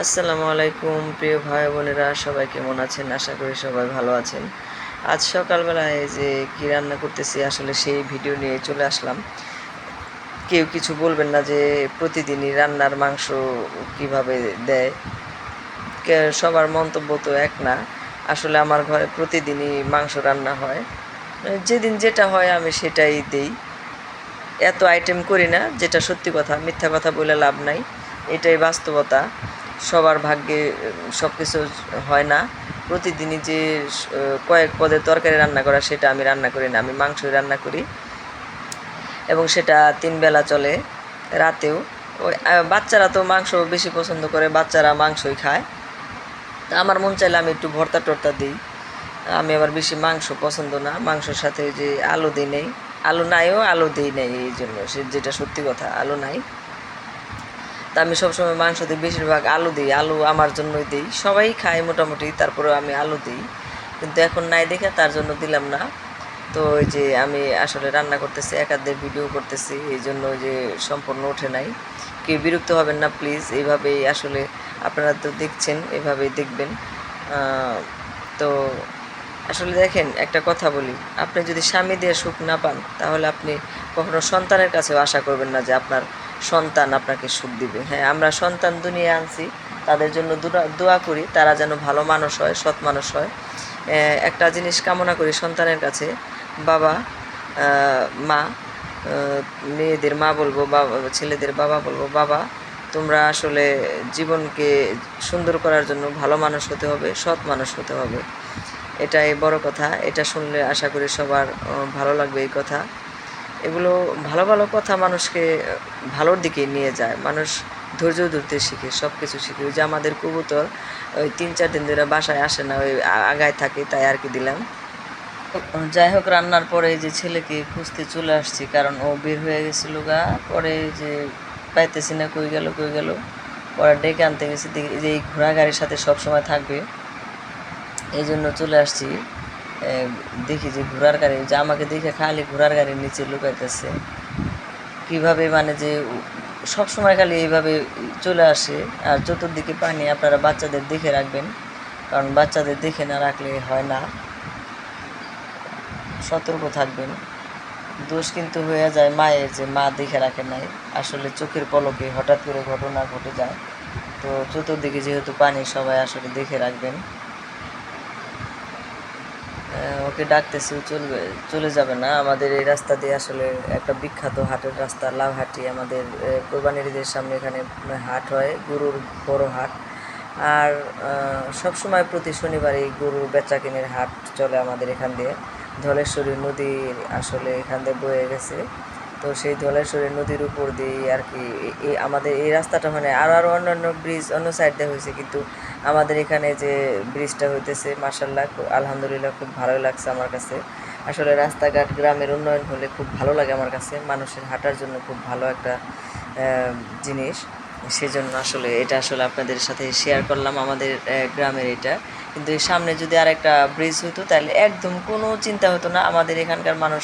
আসসালামু আলাইকুম, প্রিয় ভাই বোনেরা, সবাই কেমন আছেন? আশা করি সবাই ভালো আছেন। আজ সকালবেলায় যে কী রান্না করতেছি, আসলে সেই ভিডিও নিয়ে চলে আসলাম। কেউ কিছু বলবেন না যে প্রতিদিনই রান্নার মাংস কীভাবে দেয়। সবার মন্তব্য তো এক না। আসলে আমার ঘরে প্রতিদিনই মাংস রান্না হয়। যেদিন যেটা হয় আমি সেটাই দিই। এত আইটেম করি না, যেটা সত্যি কথা, মিথ্যা কথা বলে লাভ নাই। এটাই বাস্তবতা। সবার ভাগ্যে সব কিছু হয় না। প্রতিদিনই যে কয়েক পদের তরকারি রান্না করা, সেটা আমি রান্না করি না। আমি মাংসই রান্না করি। এবং সেটা তিন বেলা চলে রাতেও। বাচ্চারা তো মাংস বেশি পছন্দ করে, বাচ্চারা মাংসই খায়। তা আমার মন চাইলে আমি একটু ভর্তা টর্তা দিই। আমি আবার বেশি মাংস পছন্দ না। মাংসের সাথে যে আলু দিই নেই। আলু নাইও, আলু দিই নেই। এই জন্য সে, যেটা সত্যি কথা, আলু নাই। তা আমি সবসময় মাংস দিই, বেশিরভাগ আলু দিই, আলু আমার জন্যই দিই। সবাই খায় মোটামুটি, তারপরে আমি আলু দিই। কিন্তু এখন নাই দেখে তার জন্য দিলাম না। তো ওই যে আমি আসলে রান্না করতেছি একাদের ভিডিও করতেছি, এই জন্য যে সম্পূর্ণ ওঠে নাই। কেউ বিরক্ত হবেন না প্লিজ এইভাবেই আসলে আপনারা তো দেখছেন, এভাবেই দেখবেন। তো আসলে দেখেন, একটা কথা বলি, আপনি যদি স্বামী দিয়ে সুখ না পান, তাহলে আপনি কখনো সন্তানের কাছেও আশা করবেন না যে আপনার সন্তান আপনাকে সুখ দিবে। হ্যাঁ আমরা সন্তান দুনিয়া আনছি, তাদের জন্য দোয়া- করি, তারা যেন ভালো মানুষ হয়, সৎ মানুষ হয়। একটা জিনিস কামনা করি সন্তানের কাছে, বাবা মা মেয়েদের মা বলব বাবা ছেলেদের বাবা বলব, বাবা, তোমরা আসলে জীবনকে সুন্দর করার জন্য ভালো মানুষ হতে হবে, সৎ মানুষ হতে হবে। এটাই বড় কথা, এটা শুনলে আশা করি সবার ভালো লাগবে এই কথা। এগুলো ভালো ভালো কথা মানুষকে ভালোর দিকে নিয়ে যায়। মানুষ ধৈর্য ধরতে শিখে সব কিছু শিখে। ওই যে আমাদের কবুতর, ওই তিন চার দিন ধরে বাসায় আসে না, ওই আগায় থাকে, তাই আর কি দিলাম। যাই হোক, রান্নার পরে যে ছেলেকে খুঁজতে চলে আসছি, কারণ ও বের হয়ে গেছিল গা, পরে যে পাইতেছি না, কই গেল কই গেল, পরে ডেকে আনতে গেছি যে এই ঘোড়া গাড়ির সাথে সব সময় থাকবে। এই জন্য চলে আসছি। দেখি যে ঘোড়ার গাড়ি, যে আমাকে দেখে খালি ঘোড়ার গাড়ির নিচে লুকাইতেছে। কীভাবে মানে যে সব সময় খালি এইভাবে চলে আসে, আর চতুর্দিকে পানি আপনারা বাচ্চাদের দেখে রাখবেন, কারণ বাচ্চাদের দেখে না রাখলে হয় না। সতর্ক থাকবেন। দোষ কিন্তু হয়ে যায় মায়ের যে মা দেখে রাখে নাই, আসলে চোখের পলকে হঠাৎ করে ঘটনা ঘটে যায়। তো চতুর্দিকে যেহেতু পানি, সবাই আসলে দেখে রাখবেন। ওকে ডাকতেছি চলবে, চলে যাবে না। আমাদের এই রাস্তা দিয়ে আসলে একটা বিখ্যাত হাটের রাস্তা লাভহাটি আমাদের কোরবানির ঈদের সামনে এখানে হাট হয়, গরুর বড় হাট। আর সব সময় প্রতি শনিবার এই গরুর বেচা হাট চলে আমাদের এখান দিয়ে। ধলেশ্বরী নদীর আসলে এখান দিয়ে বয়ে গেছে। তো সেই ধলেশ্বরী নদীর উপর দিয়ে আর কি আমাদের এই রাস্তাটা মানে আরও আরও অন্যান্য ব্রিজ অন্য সাইড দিয়ে হয়েছে। কিন্তু আমাদের এখানে যে ব্রিজটা হইতেছে মার্শাল্লাহ আলহামদুলিল্লাহ খুব ভালোই লাগছে আমার কাছে। আসলে রাস্তাঘাট গ্রামের উন্নয়ন হলে খুব ভালো লাগে আমার কাছে। মানুষের হাঁটার জন্য খুব ভালো একটা জিনিস। সেজন্য আসলে এটা আসলে আপনাদের সাথে শেয়ার করলাম আমাদের গ্রামের এটা। কিন্তু সামনে যদি আর একটা ব্রিজ হতো তাহলে একদম কোনো চিন্তা হতো না। আমাদের এখানকার মানুষ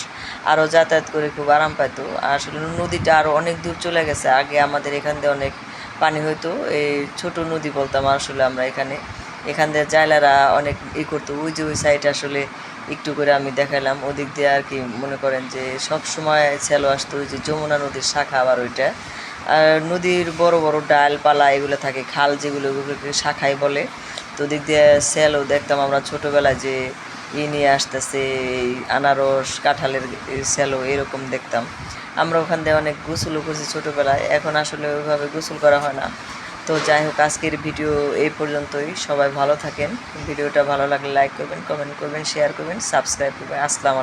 আরও যাতায়াত করে খুব আরাম পাইতো। আসলে নদীটা আরও অনেক দূর চলে গেছে। আগে আমাদের এখান দিয়ে অনেক পানি হইতো। এই ছোট নদী বলতাম আসলে আমরা এখানে। এখান দিয়ে জায়লারা অনেক ই করতো। ওই যে ওই সাইড আসলে একটু করে আমি দেখালাম ওদিক দিয়ে আর কি মনে করেন যে সব সময় ছেলো আসতো। ওই যে যমুনা নদীর শাখা আবার ওইটা। আর নদীর বড় বড় ডালপালা এগুলো থাকে। খাল যেগুলো ওগুলোকে শাখাই বলে। তো ওদিক দিয়ে স্যালও দেখতাম আমরা ছোটোবেলায় যে ই নিয়ে আসতেছে, এই আনারস, কাঁঠালের স্যালো এরকম দেখতাম। আমরা ওখান দিয়ে অনেক গোসলও করছি ছোটোবেলায়, এখন আসলে ওইভাবে গোসল করা হয় না। তো যাই হোক, আজকের ভিডিও এই পর্যন্তই। সবাই ভালো থাকেন। ভিডিওটা ভালো লাগলে লাইক করবেন কমেন্ট করবেন শেয়ার করবেন সাবস্ক্রাইব করবেন। আসসালাম